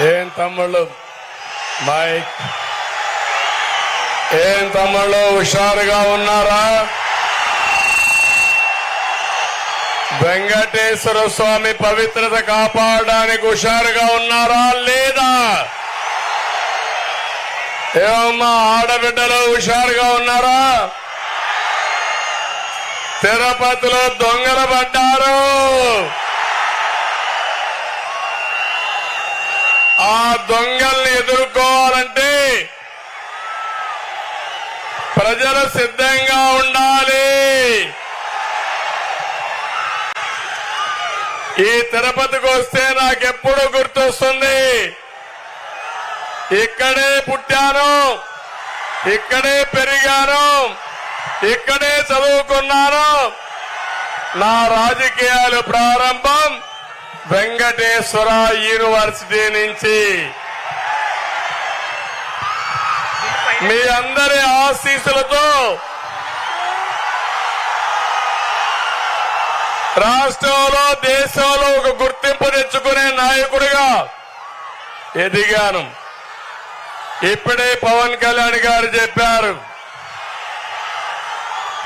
ఏం తమ్ముళ్ళు? మైక్. ఏం తమ్ముళ్ళు? హుషారుగా ఉన్నారా? వెంకటేశ్వర స్వామి పవిత్రత కాపాడడానికి హుషారుగా ఉన్నారా? లేదా? ఏమమ్మా ఆడబిడ్డలు హుషారుగా ఉన్నారా? తిరుపతిలో దొంగలు పడ్డారు ఆ దొంగల్ని ఎదుర్కోవాలంటే ప్రజలు సిద్ధంగా ఉండాలి. ఈ తిరుపతికి వస్తే నాకెప్పుడు గుర్తొస్తుంది? ఇక్కడే పుట్టాను ఇక్కడే పెరిగాను ఇక్కడే చదువుకున్నాను. నా రాజకీయాలు ప్రారంభం వెంకటేశ్వర యూనివర్సిటీ నుంచి. మీ అందరి ఆశీస్సులతో రాష్ట్రంలో దేశంలో ఒక గుర్తింపు తెచ్చుకునే నాయకుడిగా ఎదిగాను. ఇప్పుడే పవన్ కళ్యాణ్ గారు చెప్పారు.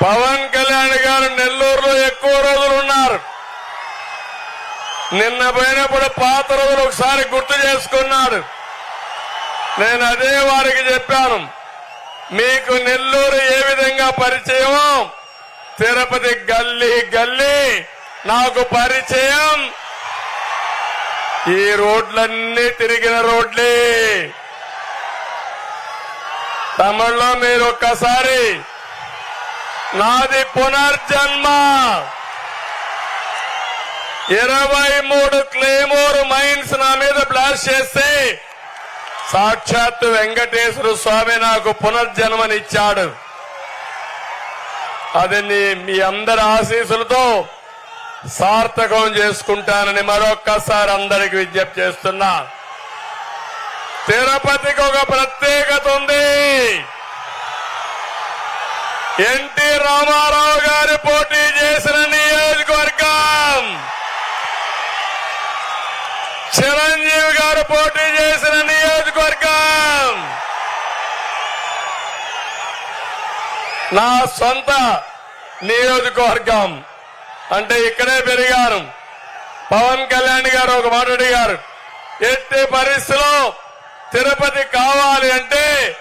పవన్ కళ్యాణ్ గారు నెల్లూరులో ఎక్కువ రోజులు ఉన్నారు. నిన్న పోయినప్పుడు పాత రోజులు ఒకసారి గుర్తు చేసుకున్నాడు. నేను అదే వారికి చెప్పాను. మీకు నెల్లూరు ఏ విధంగా పరిచయమో తిరుపతి గల్లీ గల్లీ నాకు పరిచయం. ఈ రోడ్లన్నీ తిరిగిన రోడ్లే. తమిళ్ళో మీరు ఒక్కసారి నాది పునర్జన్మ. ఇరవై మూడు క్లేమోర్ మైన్స్ నా మీద బ్లాస్ట్ చేస్తే సాక్షాత్ వెంకటేశ్వర స్వామి నాకు పునర్జన్మనిచ్చాడు. అది మీ అందరి ఆశీస్సులతో సార్థకం చేసుకుంటానని మరొక్కసారి అందరికి విజ్ఞప్తి చేస్తున్నా. తిరుపతికి ఒక ప్రత్యేకత ఉంది. ఎన్టీ రామారావు గారు పోటీ చేసిన నియోజకవర్గం చిరంజీవి గారు పోటీ చేసిన నియోజకవర్గం. నా సొంత నియోజకవర్గం. అంటే ఇక్కడే పెరిగాను. పవన్ కళ్యాణ్ గారు ఒక మాట అడిగారు. ఎట్టి పరిస్థితిలో తిరుపతి కావాలి అంటే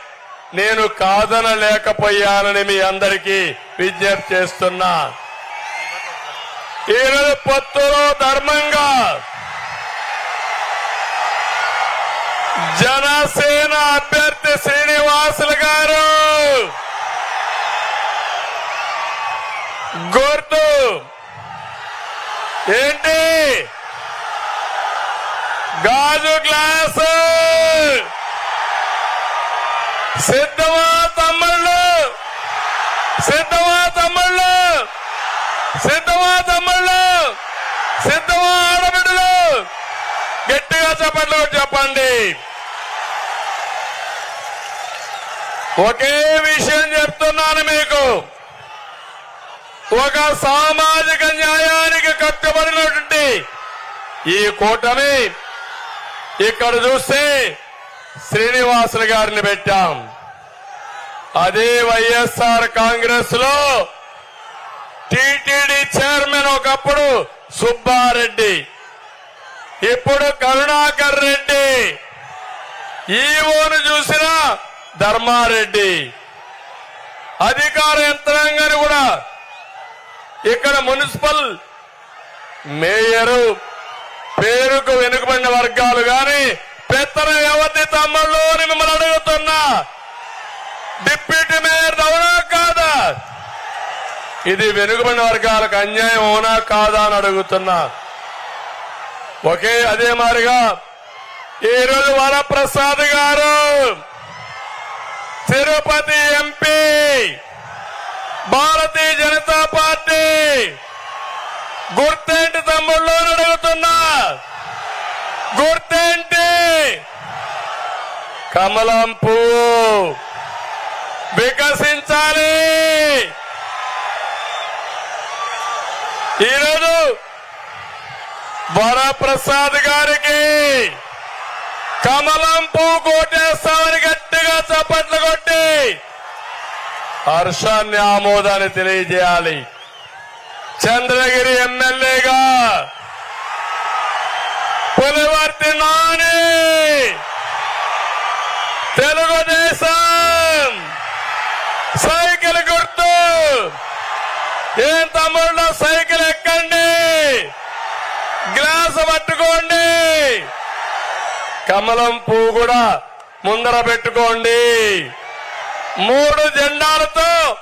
నేను కాదనలేకపోయానని మీ అందరికీ విజ్ఞప్తి చేస్తున్నా. ఈరోజు పొత్తులో ధర్మంగా జనసేన అభ్యర్థి శ్రీనివాసులు గారు. గుర్తు. ఏంటి? గాజు గ్లాసు. సిద్ధమా తమ్ముళ్ళు? సిద్ధమా తమ్ముళ్ళు? సిద్ధమా తమ్ముళ్ళు సిద్ధమా ఆడబిడ్డలు చెప్పండి చెప్పండి. ఒకే విషయం చెప్తున్నాను మీకు. ఒక సామాజిక న్యాయానికి కట్టుబడినటువంటి ఈ కూటమి ఇక్కడ చూస్తే శ్రీనివాసులు గారిని పెట్టాం. అదే వైఎస్ఆర్ కాంగ్రెస్లో టిటిడి చైర్మన్ ఒకప్పుడు సుబ్బారెడ్డి. ఇప్పుడు కరుణాకర్ రెడ్డి. ఈవోను చూసిన ధర్మారెడ్డి. అధికార యంత్రాంగాన్ని కూడా ఇక్కడ మున్సిపల్ మేయరు పేరుకు వెనుకబడిన వర్గాలు గాని పెత్తన వ్యవధి తమ్ముళ్ళు అని మిమ్మల్ని అడుగుతున్నా. డిప్యూటీ మేయర్ అవునా కాదా? ఇది వెనుకబడిన వర్గాలకు అన్యాయం అవునా కాదా అని అడుగుతున్నా. ఒకే అదే మారిగా. ఈరోజు వరప్రసాద్ గారు తిరుపతి ఎంపీ భారతీయ జనతా పార్టీ గుర్తేంటి తమ్ముళ్ళు అడుగుతున్నా. గుర్తేంటి? కమలం పువ్వు వికసించాలి. ఈరోజు వరప్రసాద్ గారికి కమలం పువ్వు కోటేస్తామని గట్టిగా చప్పట్లు కొట్టి హర్షాన్ని ఆమోదాన్ని తెలియజేయాలి. చంద్రగిరి ఎమ్మెల్యేగా పులివర్తి నాని! తెలుగుదేశం! సైకిల్ గుర్తు! ఏం తమ్ముళ్ళ సైకిల్ ఎక్కండి! గ్లాస్ పట్టుకోండి. కమలం పువ్వు కూడా ముందర పెట్టుకోండి. మూడు జెండాలతో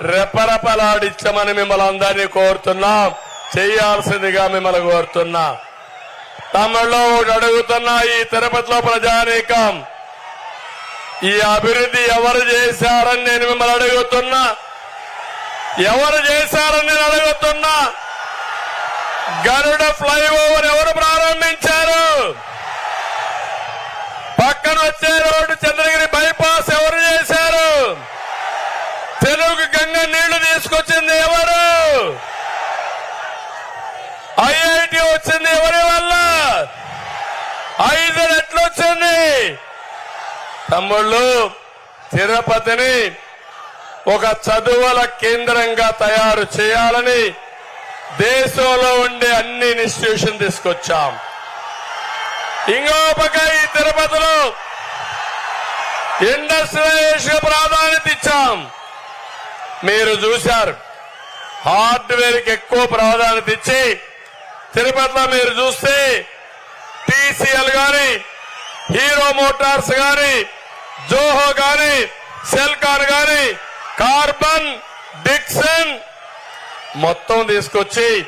రెపరెపలాడించమని మిమ్మల్ని అందరినీ కోరుతున్నాం. చేయాల్సిందిగా మిమ్మల్ని కోరుతున్నా. తమిళలో ఒకటి అడుగుతున్నా ఈ తిరుపతిలో ప్రజానీకం ఈ అభివృద్ధి ఎవరు చేశారని నేను మిమ్మల్ని అడుగుతున్నా. ఎవరు చేశారని నేను అడుగుతున్నా. గరుడ ఫ్లైఓవర్ ఎవరు ప్రారంభించారు? పక్కన వచ్చే రోడ్డు చంద్రగిరి బైపాస్ ఎవరు చేశారు? తెలుగు గంగ నీళ్ళు తీసుకొచ్చింది ఎవరు? ఐఐటి వచ్చింది ఎవరి వల్ల? ఐదు రెట్లు వచ్చింది. తమ్ముళ్ళు తిరుపతిని ఒక చదువుల కేంద్రంగా తయారు చేయాలని దేశంలో ఉండే అన్ని ఇన్స్టిట్యూషన్ తీసుకొచ్చాం. ఇంకో పక్క ఈ తిరుపతిలో ఇండస్ట్రియలైజేషన్ ప్రాధాన్యత ఇచ్చాం. మీరు చూశారు. హార్డ్వేర్కి ఎక్కువ ప్రాధాన్యత ఇచ్చి తిరుపతిలో మీరు చూస్తే టీసీఎల్ గాని హీరో మోటార్స్ గాని జోహో గాని సెల్కాన్ గాని కార్బన్ డిక్సన్ మొత్తం తీసుకొచ్చి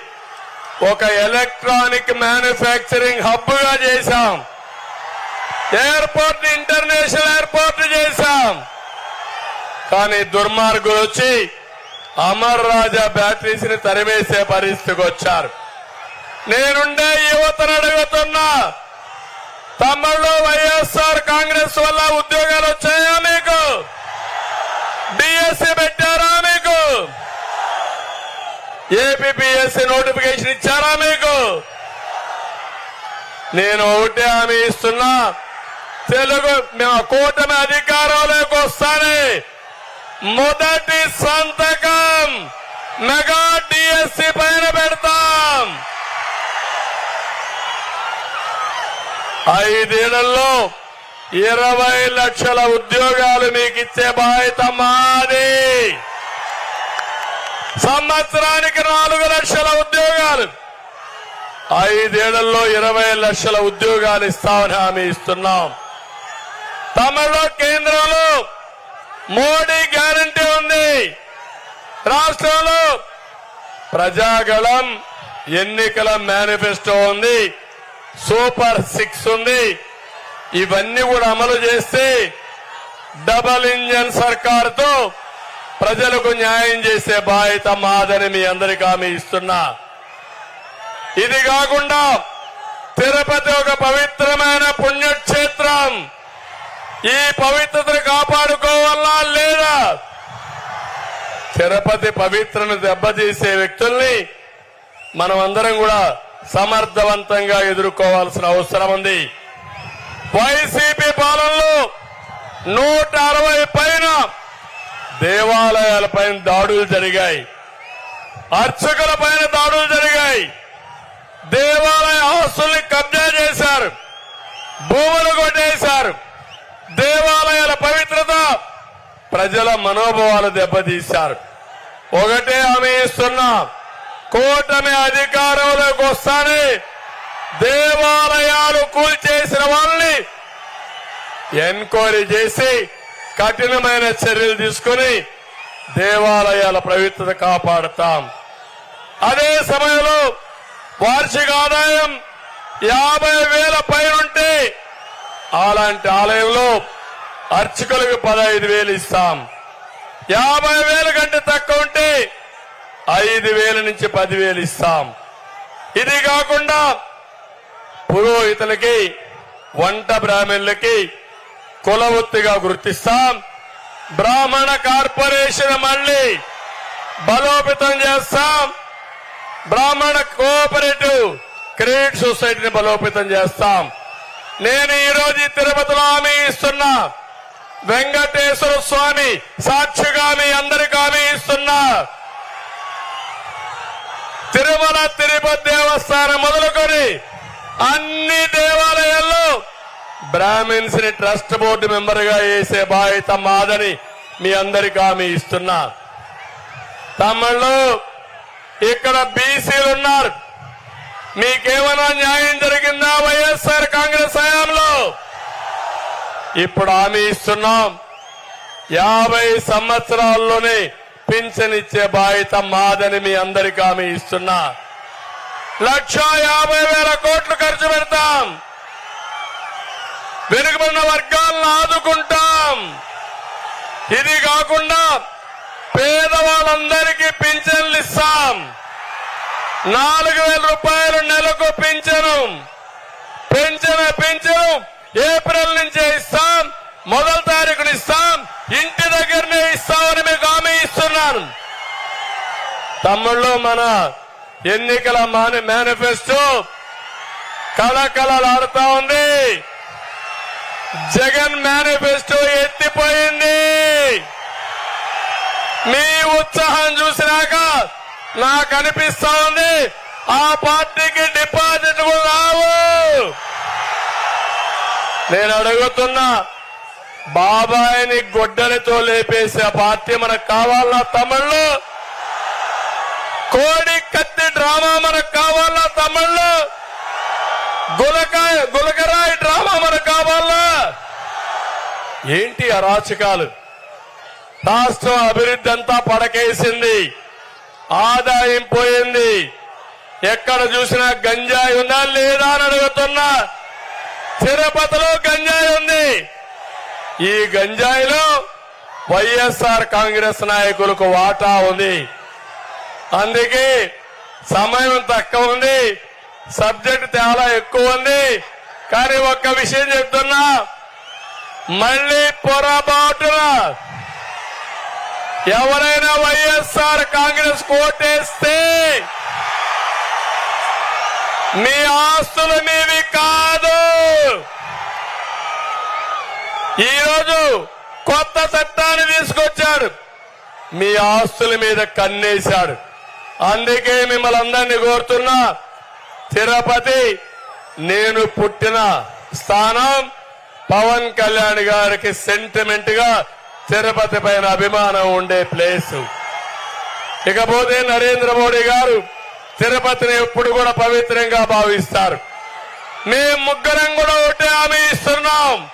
ఒక ఎలక్ట్రానిక్ మ్యానుఫ్యాక్చరింగ్ హబ్గా చేశాం. ఎయిర్పోర్ట్ ఇంటర్నేషనల్ ఎయిర్పోర్ట్ చేశాం. కానీ దుర్మార్గులు వచ్చి అమర్ రాజా బ్యాటరీస్ని తరివేసే పరిస్థితికి వచ్చారు. నేనుండే యువతను అడుగుతున్నా తమ్ముళ్ళు వైఎస్ఆర్ కాంగ్రెస్ వల్ల ఉద్యోగాలు వచ్చాయా మీకు డిఎస్సి పెట్టారా మీకు ఏపీఎస్సీ నోటిఫికేషన్ ఇచ్చారా మీకు? నేను ఒకటే హామీ ఇస్తున్నా. తెలుగు మా కూటమి అధికారంలోకి వస్తానే. మొదటి సంతకం మెగా డిఎస్సి పైన పెడతాం. ఐదేళ్ళలో ఇరవై లక్షల ఉద్యోగాలు మీకు ఇచ్చే బాధ్యత మాది. సంవత్సరానికి నాలుగు లక్షల ఉద్యోగాలు. ఐదేళ్ళలో ఇరవై లక్షల ఉద్యోగాలు ఇస్తామని హామీ ఇస్తున్నాం. తమిళ కేంద్రంలో మోడీ గ్యారంటీ ఉంది. రాష్ట్రంలో ప్రజాగళం ఎన్నికల మేనిఫెస్టో ఉంది. సూపర్ సిక్స్ ఉంది. ఇవన్నీ కూడా అమలు చేస్తే డబల్ ఇంజన్ సర్కార్తో ప్రజలకు న్యాయం చేసే బాధ్యత మాదని మీ అందరికీ హామీ ఇస్తున్నా. ఇది కాకుండా తిరుపతి ఒక పవిత్రమైన పుణ్యక్షేత్రం. ఈ పవిత్రతను కాపాడుకోవాలా లేదా? తిరుపతి పవిత్రను దెబ్బతీసే వ్యక్తుల్ని మనం అందరం కూడా సమర్థవంతంగా ఎదుర్కోవాల్సిన అవసరం ఉంది. వైసీపీ పాలనలో నూట అరవై పైన దేవాలయాల పైన దాడులు జరిగాయి. అర్చకుల పైన దాడులు జరిగాయి. దేవాలయ ఆస్తుల్ని కబ్జా చేశారు. భూములు కొట్టేశారు. దేవాలయాల పవిత్రత ప్రజల మనోభావాలు దెబ్బతీశారు. ఒకటే ఆమె ఇస్తున్నా. కూటమి అధికారంలోకి వస్తానే దేవాలయాలు కూల్చేసిన వాళ్ళని ఎంక్వైరీ చేసి కఠినమైన చర్యలు తీసుకుని దేవాలయాల పవిత్రత కాపాడతాం. అదే సమయంలో వార్షిక ఆదాయం యాభై వేల పైనుంటే అలాంటి ఆలయంలో అర్చకులకు పదహైదు వేలు ఇస్తాం. యాభై వేల కంటే తక్కువ ఉంటే ఐదు వేల నుంచి పదివేలు ఇస్తాం. ఇది కాకుండా పురోహితులకి వంట బ్రాహ్మణులకి కులవృత్తిగా గుర్తిస్తాం. బ్రాహ్మణ కార్పొరేషన్ మళ్ళీ బలోపేతం చేస్తాం. బ్రాహ్మణ కోఆపరేటివ్ క్రెడిట్ సొసైటీని బలోపేతం చేస్తాం. నేను ఈరోజు ఈ తిరుపతిలో హామీ ఇస్తున్నా. వెంకటేశ్వర స్వామి సాక్షిగా మీ అందరికి హామీ ఇస్తున్నా. తిరుమల తిరుపతి దేవస్థానం మొదలుకొని అన్ని దేవాలయాల్లో బ్రాహ్మిన్స్ని ట్రస్ట్ బోర్డు మెంబర్గా వేసే బాధ్యత మాదని మీ అందరికి హామీ ఇస్తున్నా. తమ్ముళ్ళు ఇక్కడ బీసీలు ఉన్నారు. మీకేమైనా న్యాయం జరిగిందా వైఎస్ఆర్ కాంగ్రెస్ హయాంలో? ఇప్పుడు హామీ ఇస్తున్నాం. యాభై సంవత్సరాల్లోనే పింఛన్ ఇచ్చే బాధ్యత మాదని మీ అందరికి హామీ ఇస్తున్నా. లక్ష యాభై వేల కోట్లు ఖర్చు పెడతాం. వెనుకబడిన వర్గాలను ఆదుకుంటాం. ఇది కాకుండా పేదవాళ్ళందరికీ పింఛన్లు ఇస్తాం. నాలుగు వేల రూపాయలు నెలకు పింఛను. పెంచిన పింఛను ఏప్రిల్ నుంచే ఇస్తాం. మొదటి తారీఖున ఇస్తాం. ఇంటి దగ్గరనే ఇస్తామని మీకు హామీ ఇస్తున్నాను. తమ్ముళ్ళు మన ఎన్నికల మాని మేనిఫెస్టో కళకళలాడుతా ఉంది. జగన్ మేనిఫెస్టో ఎత్తిపోయింది. మీ ఉత్సాహం చూసినాక నాకు అనిపిస్తా ఉంది ఆ పార్టీకి డిపాజిట్ రావు. నేను అడుగుతున్నా బాబాయిని గొడ్డలితో లేపేసే పార్టీ మనకు కావాలా తమిళ్ళు కోడి కత్తి డ్రామా మనకు కావాలా తమిళ్ళు గులకాయ గులకరాయి డ్రామా మనకు కావాలా? ఏంటి అరాచకాలు? రాష్ట్రం అభివృద్ధి అంతా పడకేసింది. ఆదాయం పోయింది. ఎక్కడ చూసినా గంజాయి ఉందా లేదా అని అడుగుతున్నా. తిరుపతిలో గంజాయి ఉంది. ఈ గంజాయిలో వైఎస్ఆర్ కాంగ్రెస్ నాయకులకు వాటా ఉంది. అందుకే సమయం తక్కువ ఉంది. సబ్జెక్ట్ చాలా ఎక్కువ ఉంది. కానీ ఒక్క విషయం చెప్తున్నా. మళ్ళీ పొరపాటున ఎవరైనా వైఎస్ఆర్ కాంగ్రెస్ కోటేస్తే మీ ఆస్తులు మీవి కాదు. ఈరోజు కొత్త చట్టాన్ని తీసుకొచ్చాడు. మీ ఆస్తుల మీద కన్నేశాడు. అందుకే మిమ్మల్ని అందరినీ కోరుతున్నా. తిరుపతి నేను పుట్టిన స్థానం పవన్ కళ్యాణ్ గారికి సెంటిమెంట్గా తిరుపతి పైన అభిమానం ఉండే ప్లేస్. ఇకపోతే నరేంద్ర మోడీ గారు తిరుపతిని ఎప్పుడు కూడా పవిత్రంగా భావిస్తారు. మేము ముగ్గురం కూడా ఒకటే హామీ ఇస్తున్నాం.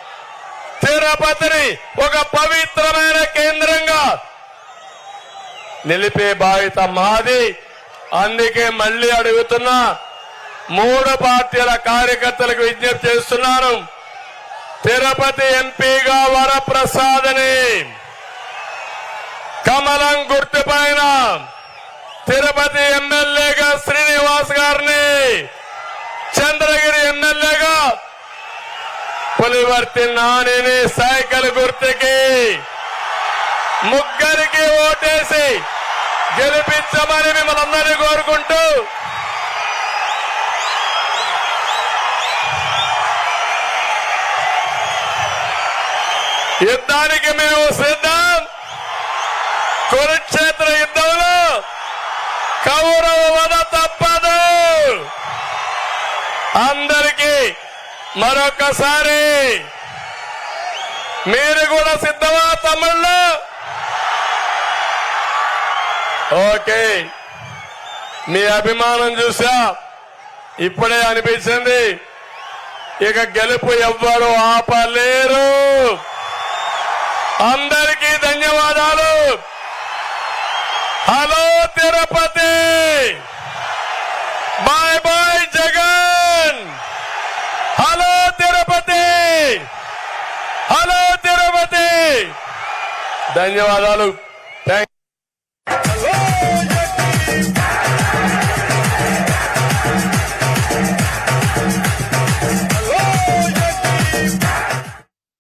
తిరుపతిని ఒక పవిత్రమైన కేంద్రంగా నిలిపే బాధ్యత మాది. అందుకే మళ్ళీ అడుగుతున్నా మూడు పార్టీల కార్యకర్తలకు విజ్ఞప్తి చేస్తున్నాను. తిరుపతి ఎంపీగా వరప్రసాద్ని. కమలం గుర్తుపైన తిరుపతి ఎమ్మెల్యేగా శ్రీనివాస్ గారిని. చంద్రగిరి ఎమ్మెల్యేగా పులివర్తి నానిని సైకిల్ గుర్తుకి. ముగ్గురికి ఓటేసి గెలిపించమని మిమ్మల్ని అందరినీ కోరుకుంటూ యుద్ధానికి మేము సిద్ధం. కురుక్షేత్ర యుద్ధంలో కౌరవ వద తప్పదు. అందరికీ మరొకసారి మీరు కూడా సిద్ధమా తమ్ముళ్ళు? ఓకే. మీ అభిమానం చూసా? ఇప్పుడే అనిపించింది. ఇక గెలుపు ఎవ్వరు ఆపలేరు. అందరికీ ధన్యవాదాలు. Hello Tirupati. Bye bye Jagan. Hello Tirupati. Hello Tirupati. ధన్యవాదాలు.